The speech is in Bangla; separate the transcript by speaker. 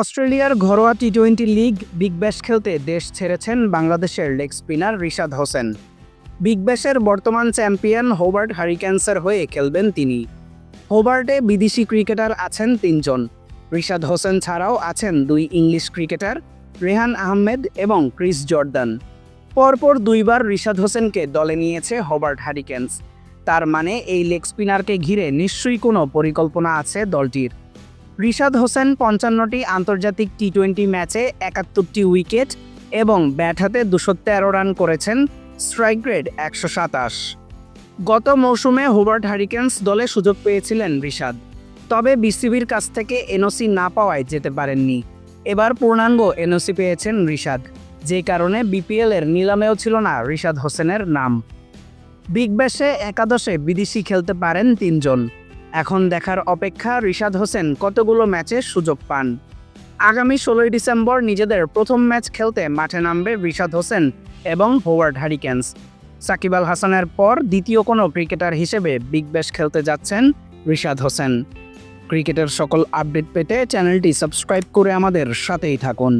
Speaker 1: অস্ট্রেলিয়ার ঘরোয়া T twenty league Big Bash খেলতে দেশ ছেড়েছেন বাংলাদেশের leg spinner Rishad Hossain. Big ব্যাশের বর্তমান চ্যাম্পিয়ন হোবার্ট হারিকেন্সের হয়ে খেলবেন তিনি। হোবার্টে বিদেশি ক্রিকেটার আছেন তিনজন। রিশাদ হোসেন ছাড়াও আছেন দুই ইংলিশ ক্রিকেটার রেহান আহমেদ এবং ক্রিস জর্দান। পরপর দুইবার রিশাদ হোসেনকে দলে নিয়েছে হোবার্ট হারিকেন্স তার মানে এই লেগ স্পিনারকে ঘিরে নিশ্চয়ই কোনো পরিকল্পনা আছে দলটির। রিশাদ হোসেন পঞ্চান্নটি আন্তর্জাতিক টি টোয়েন্টি ম্যাচে একাত্তরটি উইকেট এবং ব্যাট হাতে দুশো তেরো রান করেছেন স্ট্রাইক রেট একশো সাতাশ। গত মৌসুমে হোবার্ট হারিকেন্স দলে সুযোগ পেয়েছিলেন রিশাদ, তবে বিসিবির কাছ থেকে এনওসি না পাওয়ায় যেতে পারেননি। এবার পূর্ণাঙ্গ এনওসি পেয়েছেন রিশাদ, যে কারণে বিপিএল এর নিলামেও ছিল না রিশাদ হোসেনের নাম। বিগ ব্যাশে একাদশে বিদেশি খেলতে পারেন তিনজন। এখন দেখার অপেক্ষা রিশাদ হোসেন কতগুলো ম্যাচে সুযোগ পান? আগামী ষোলোই ডিসেম্বর নিজেদের প্রথম ম্যাচ খেলতে মাঠে নামবে রিশাদ হোসেন এবং হোয়ার্ড হ্যারিকেন্স সাকিব আল হাসানের পর দ্বিতীয় কোনো ক্রিকেটার হিসেবে বিগ ব্যাশ খেলতে যাচ্ছেন রিশাদ হোসেন। ক্রিকেটের সকল আপডেট পেতে চ্যানেলটি সাবস্ক্রাইব করে আমাদের সাথেই থাকুন।